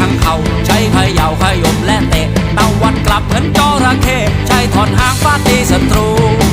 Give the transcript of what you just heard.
ทั้งเขาใช้เขย่าขยมและเตะตะวัดกลับเหมือนจระเข้ใช้ถอนหางฟาดตีศัตรู